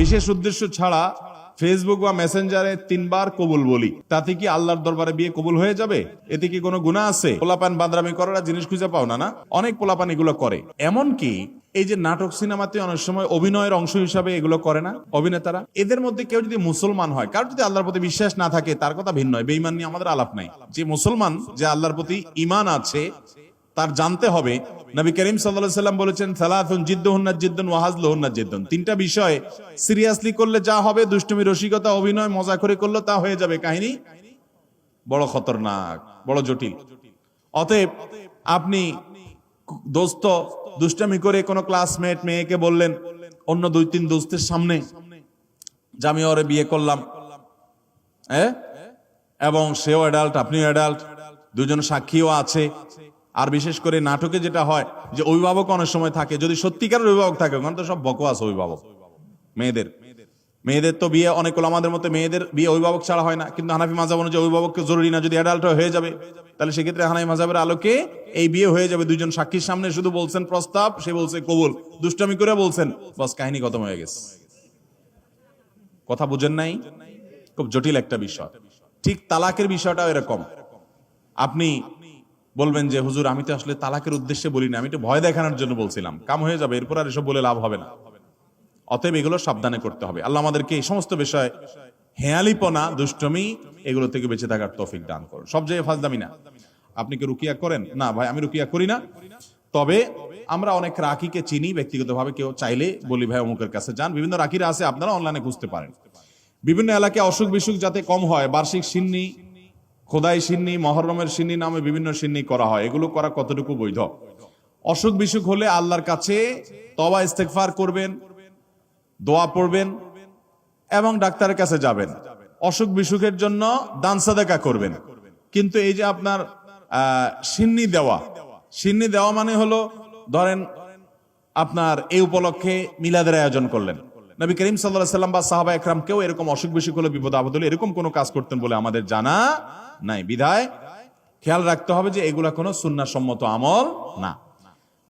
বিশেষ উদ্দেশ্য ছাড়া ফেসবুক বা মেসেঞ্জারে তিনবার কবুল বলি। তাতে কি আল্লাহর দরবারে বিয়ে কবুল হয়ে যাবে? এতে কি কোনো গুণা আছে? পোলাপান বাদরামি করার জিনিস খুঁজে পাও না না? অনেক পোলাপান এগুলো করে। এমন কি এই যে নাটক সিনেমাতে অনেক সময় অভিনয়ের অংশ হিসাবে এগুলো করে না, অভিনেতারা? এদের মধ্যে কেউ যদি মুসলমান হয় কার যদি আল্লাহর প্রতি বিশ্বাস না থাকে, তার কথা ভিন্ন হয়, বেঈমান নিয়ে আমাদের আলাপ নাই। যে মুসলমান, যে আল্লাহর প্রতি ইমান আছে, তার জানতে হবে নবী করিম সাল্লাল্লাহু সাল্লাম বলেছেন, সালাতুন জিদ্দুহুন্না জিদ্দুন ওয়াহাজলুহুন্না জিদ্দুন। তিনটা বিষয় সিরিয়াসলি করলে যা হবে, দুষ্টুমি, রসিকতা, অভিনয়, মজা করে করলে তা হয়ে যাবে। কাহিনী? বড় খতরনাক, বড় জটিল। অতএব আপনি দোস্ত, দুষ্টামি করে কোনো ক্লাসমেট মেয়েকে বললেন, অন্য দুই, তিন দোস্তের সামনে, যে আমি ওরে বিয়ে করলাম হ্যাঁ? এবং সেও অ্যাডাল্ট আপনিও অ্যাডাল্ট দুজন সাক্ষীও আছে। আর বিশেষ করে নাটকে যেটা হয় যে অভিভাবক অনেক সময় থাকে, যদি সত্যিকার অভিভাবক থাকে, ওখানে তো সব বকওয়াস অভিভাবক, মেয়েদের। মেয়েদের তো বিয়ে অনেক আমাদের মতো মেয়েদের বিয়ে অভিভাবক ছাড়া হয় না, কিন্তু হানাফি মাজাব অনুযায়ী অভিভাবককে জরুরি না, যদি অ্যাডাল্ট হয়ে যাবে, তাহলে সেক্ষেত্রে হানাফি মাজাবের আলোকে এই বিয়ে হয়ে যাবে। দুইজন সাক্ষীর সামনে শুধু বলছেন প্রস্তাব, সে বলছে কবুল। দুষ্টামি করে বলছেন, বস কাহিনী খতম হয়ে গেছে। কথা বুঝেন নাই? খুব জটিল একটা বিষয়। ঠিক তালাকের বিষয়টাও এরকম। আপনি বলবেন যে, হুজুর, আমি তো আসলে তালাকের উদ্দেশ্যে বলিনি আমি তো ভয় দেখানোর জন্য বলছিলাম। কাম হয়ে যাবে, এরপর আর এসব বলে লাভ হবে না। অতএব এগুলো সাবধানে করতে হবে। আল্লাহ আমাদেরকে এই সমস্ত বিষয়, হেয়ালিপনা, দুষ্টমি, এগুলো থেকে বেঁচে থাকার তৌফিক দান করুন। সব জায়গায় ফাজদামি না। আপনি কি রুকিয়া করেন? না ভাই, আমি রুকিয়া করি না। তবে আমরা অনেক রাখিকে চিনি, ব্যক্তিগতভাবে কেউ চাইলে বলি, ভাই, অমুকের কাছে যান। বিভিন্ন রাখিরা আছে, আপনারা অনলাইনে খুঁজতে পারেন। বিভিন্ন এলাকায় অসুখ বিসুখ যাতে কম হয়, বার্ষিক সিন্নি খোদাই সিন্নি, মহরমের সিন্নি নামে বিভিন্ন সিন্নি করা হয়। এগুলো করা কতটুকু বৈধ? অসুখ বিসুখ হলে আল্লাহর কাছে তবা ইস্তেকফার করবেন, দোয়া পড়বেন এবং ডাক্তারের কাছে যাবেন। অসুখ বিসুখের জন্য দান সাদাকা করবেন। কিন্তু এই যে আপনার সিন্নি দেওয়া সিন্নি দেওয়া মানে হলো, ধরেন আপনার এই উপলক্ষে মিলাদের আয়োজন করলেন। নবী করিম সাল্লাহ সাল্লাম বা সাহাবা একরাম কেউ এরকম অসুখ বিসুখ হলে, বিপদ আপদ হলে এরকম কোনো কাজ করতেন বলে আমাদের জানা নাই। বিধায় খেয়াল রাখতে হবে যে এগুলা কোনো সুন্নাসম্মত আমল না।